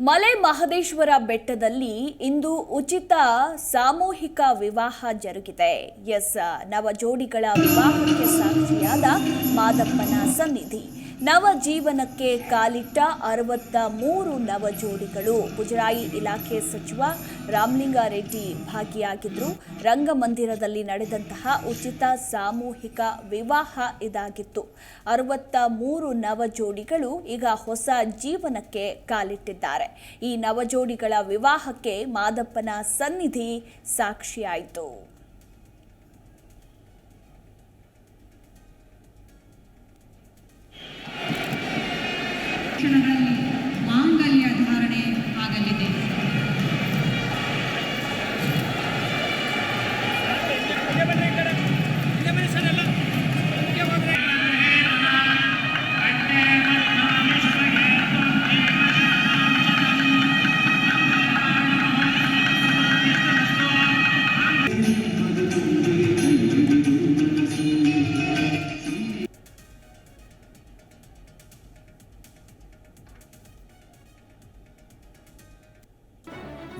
ಮಲೆ ಮಹದೇಶ್ವರ ಬೆಟ್ಟದಲ್ಲಿ ಇಂದು ಉಚಿತ ಸಾಮೂಹಿಕ ವಿವಾಹ ಜರುಗಿದೆ. ಎಸ್ ನವ ಜೋಡಿಗಳ ವಿವಾಹಕ್ಕೆ ಸಾಕ್ಷಿಯಾದ ಮಾದಪ್ಪನ ಸನ್ನಿಧಿ. ನವ ಜೀವನಕ್ಕೆ ಕಾಲಿಟ್ಟ ಅರವತ್ತ ಮೂರು ನವ ಜೋಡಿಗಳು ಮುಜರಾಯಿ ಇಲಾಖೆ ಸಚಿವ ರಾಮಲಿಂಗಾರೆಡ್ಡಿ ಭಾಗಿಯಾಗಿದ್ದರು ರಂಗಮಂದಿರದಲ್ಲಿ ನಡೆದಂತಹ ಉಚಿತ ಸಾಮೂಹಿಕ ವಿವಾಹ ಇದಾಗಿತ್ತು. ಅರವತ್ತ ಮೂರು ನವ ಜೋಡಿಗಳು ಈಗ ಹೊಸ ಜೀವನಕ್ಕೆ ಕಾಲಿಟ್ಟಿದ್ದಾರೆ. ಈ ನವ ಜೋಡಿಗಳ ವಿವಾಹಕ್ಕೆ ಮಾದಪ್ಪನ ಸನ್ನಿಧಿ ಸಾಕ್ಷಿಯಾಯಿತು. 现在还。